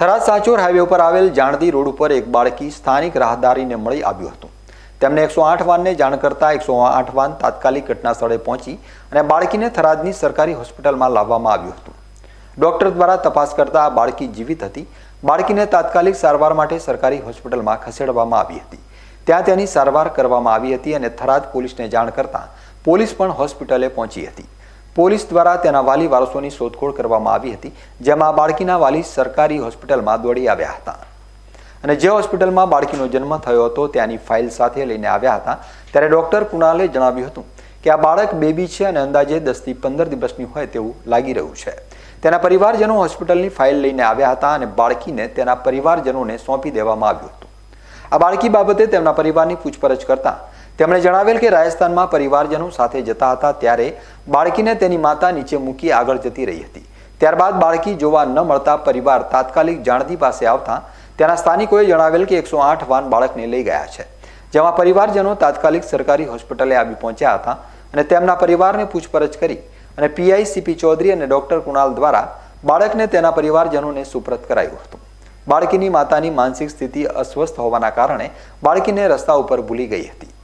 Tharad સાચોર highway ઉપર આવેલ જાણદી road ઉપર એક બાળકી સ્થાનિક રાહદારીને મળી આવ્યું હતું. તેમને એકસો આઠ વાનને જાણ કરતા એકસો આઠ વાન તાત્કાલિક ઘટના સ્થળે પહોંચી અને બાળકીને થરાદની સરકારી હોસ્પિટલમાં લાવવામાં આવ્યું હતું. ડોક્ટર દ્વારા તપાસ કરતા આ બાળકી જીવિત હતી. બાળકીને તાત્કાલિક સારવાર માટે સરકારી હોસ્પિટલમાં ખસેડવામાં આવી હતી. ત્યાં તેની સારવાર કરવામાં આવી હતી અને થરાદ પોલીસને જાણ કરતા પોલીસ પણ હોસ્પિટલે પહોંચી હતી. પોલીસ દ્વારા તેના વાલી વારસોની શોધખોળ કરવામાં આવી હતી, જેમાં બાળકીના વાલી સરકારી હોસ્પિટલમાં દોડી આવ્યા હતા. અને જે હોસ્પિટલમાં બાળકીનો જન્મ થયો હતો, ત્યાંની ફાઇલ સાથે લઈને આવ્યા હતા. ત્યારે ડોક્ટર કુણાલે જણાવ્યું હતું કે આ બાળક બેબી છે અને અંદાજે દસથી પંદર દિવસની હોય તેવું લાગી રહ્યું છે. તેના પરિવારજનો હોસ્પિટલની ફાઇલ લઈને આવ્યા હતા અને બાળકીને તેના પરિવારજનોને સોંપી દેવામાં આવ્યું હતું. આ બાળકી બાબતે તેમના પરિવારની પૂછપરછ કરતા તેમણે જણાવેલ કે રાજસ્થાનમાં પરિવારજનો સાથે જતા હતા ત્યારે બાળકીને તેની માતા નીચે મૂકી આગળ જતી રહી હતી. ત્યારબાદ બાળકી જોવા ન મળતા પરિવાર તાત્કાલિક જાણતી પાસે આવતા તેના સ્થાનિકોએ જણાવેલ કે એકસો આઠ વાન બાળકને લઈ ગયા છે. જેમાં પરિવારજનો તાત્કાલિક સરકારી હોસ્પિટલે આવી પહોંચ્યા હતા અને તેમના પરિવારને પૂછપરછ કરી અને પીઆઈ સીપી ચૌધરી અને ડોક્ટર કુણાલ દ્વારા બાળકને તેના પરિવારજનોને સુપ્રત કરાયું હતું. બાળકીની માતાની માનસિક સ્થિતિ અસ્વસ્થ હોવાના કારણે બાળકીને રસ્તા ઉપર ભૂલી ગઈ હતી.